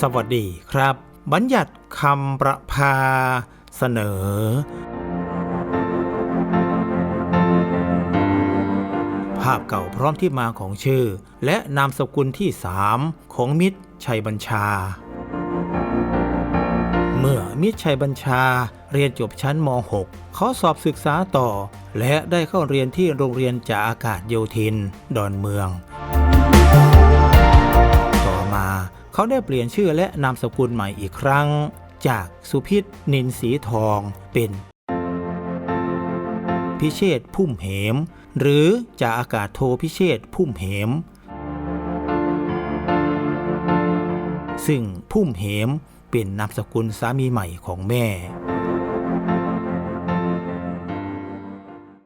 สวัสดีครับ บัญญัติคำประพาเสนอ ภาพเก่าพร้อมที่มาของชื่อ และนามสกุลที่สามของมิตรชัยบัญชา เมื่อมิตรชัยบัญชาเรียนจบชั้นม .6 เขาสอบศึกษาต่อ และได้เข้าเรียนที่โรงเรียนจ่าอากาศโยธิน ดอนเมือง เขาได้เปลี่ยนชื่อและนามสกุลใหม่อีกครั้ง จากสุพิษนินสีทองเป็น พิเชษพุ่มเหม หรือจ่าอากาศโทพิเชษพุ่มเหม ซึ่งพุ่มเหมเป็นนามสกุลสามีใหม่ของแม่